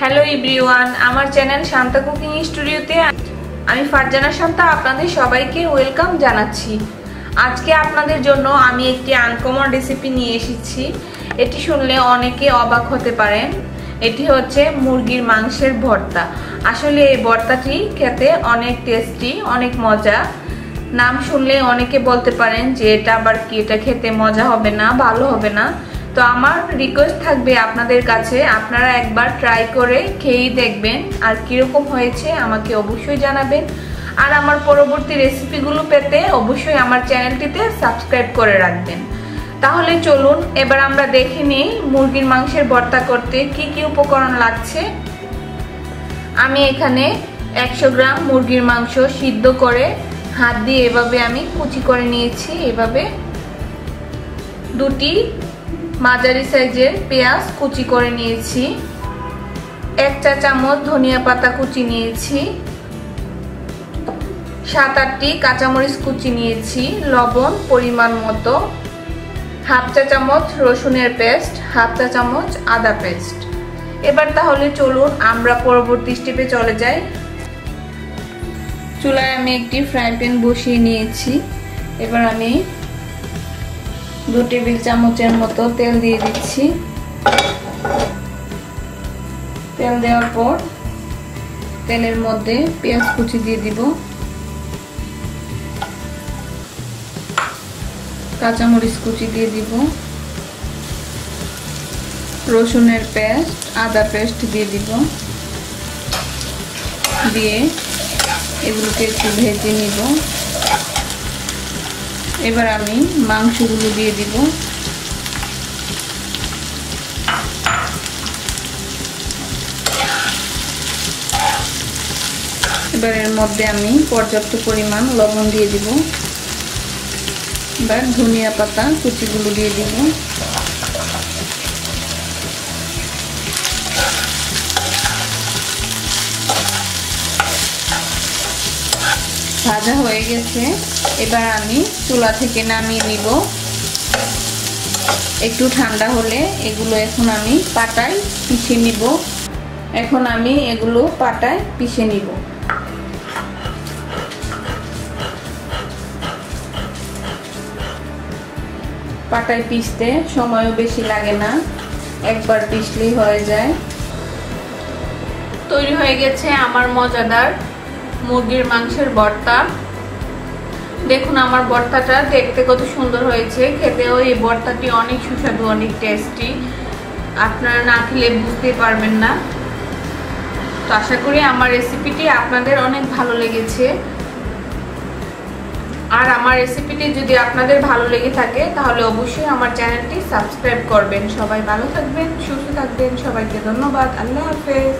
Hello everyone আমার channel Shanta cooking স্টুডিওতে আমি ফারজানা শান্তা আপনাদের সবাইকে ওয়েলকাম জানাচ্ছি। আজকে আপনাদের জন্য আমি একটি আনকমন রেসিপি নিয়ে এসেছি। এটি শুনলে অনেকে অবাক হতে পারেন। এটি হচ্ছে মুরগির মাংসের ভর্তা। আসলে এই ভর্তাটি খেতে অনেক টেস্টি অনেক মজা। নাম শুনলে অনেকে বলতে পারেন যে এটা আবার কি, এটা খেতে মজা হবে না, ভালো হবে না। তো আমার রিকোয়েস্ট থাকবে আপনাদের কাছে। আপনারা একবার ট্রাই করে খেয়েই দেখবেন আর কীরকম হয়েছে আমাকে অবশ্যই জানাবেন। আর আমার পরবর্তী রেসিপিগুলো পেতে অবশ্যই আমার চ্যানেলটিতে সাবস্ক্রাইব করে রাখবেন। তাহলে চলুন, এবার আমরা দেখে নিই মুরগির মাংসের ভর্তা করতে কি কি উপকরণ লাগছে। আমি এখানে একশো গ্রাম মুরগির মাংস সিদ্ধ করে হাত দিয়ে এভাবে আমি কুচি করে নিয়েছি। এভাবে দুটি মাঝারি সাইজের পেঁয়াজ কুচি করে নিয়েছি। এক চা চামচ ধনিয়া পাতা কুচি নিয়েছি। সাত আটটি কাঁচামরিচ কুচি নিয়েছি, লবণ পরিমাণ মতো। হাফ চা চামচ রসুনের পেস্ট, হাফ চা চামচ আদা পেস্ট। এবার তাহলে চলুন আমরা পরবর্তী স্টেপে চলে যাই। চুলায় আমি একটি ফ্রাই প্যান বসিয়ে নিয়েছি। এবার আমি দু টেবিল চামচের মতো তেল দিয়ে দিচ্ছি। তেল দেওয়ার পর তেলের মধ্যে পেঁয়াজ কুচি দিয়ে দিব। কাঁচামরিচ কুচি দিয়ে দিব। রসুনের পেস্ট, আদা পেস্ট দিয়ে দিব। দিয়ে এগুলোকে একটু ভেজে নিব। এবার আমি মাংসগুলো দিয়ে দিব। এবার এর মধ্যে আমি পর্যাপ্ত পরিমাণ লবণ দিয়ে দিব। এবার ধনিয়া পাতা কুচিগুলো দিয়ে দিব। ভাজা হয়ে গেছে। এবার আমি চুলা থেকে নামিয়ে নিব। একটু ঠান্ডা হলে এগুলো এখন আমি পাটায় পিষে নিব। এখন আমি এগুলো পাটায় পিষে নিব। পাটায় পিষতে সময়ও বেশি লাগে না। একবার পিষলেই হয়ে যায়। তৈরি হয়ে গেছে আমার মজাদার মুরগির মাংসের ভর্তা দেখুন আমার ভর্তাটা দেখতে কত সুন্দর হয়েছে। খেতেও এই ভর্তাটি অনেক সুস্বাদু, অনেক টেস্টি আপনারা না খেলে বুঝতে পারবেন না। তো আশা করি আমার রেসিপিটি আপনাদের অনেক ভালো লেগেছে। আর আমার রেসিপিটি যদি আপনাদের ভালো লেগে থাকে, তাহলে অবশ্যই আমার চ্যানেলটি সাবস্ক্রাইব করবেন। সবাই ভালো থাকবেন, সুস্থ থাকবেন। সবাইকে ধন্যবাদ। আল্লাহ হাফেজ।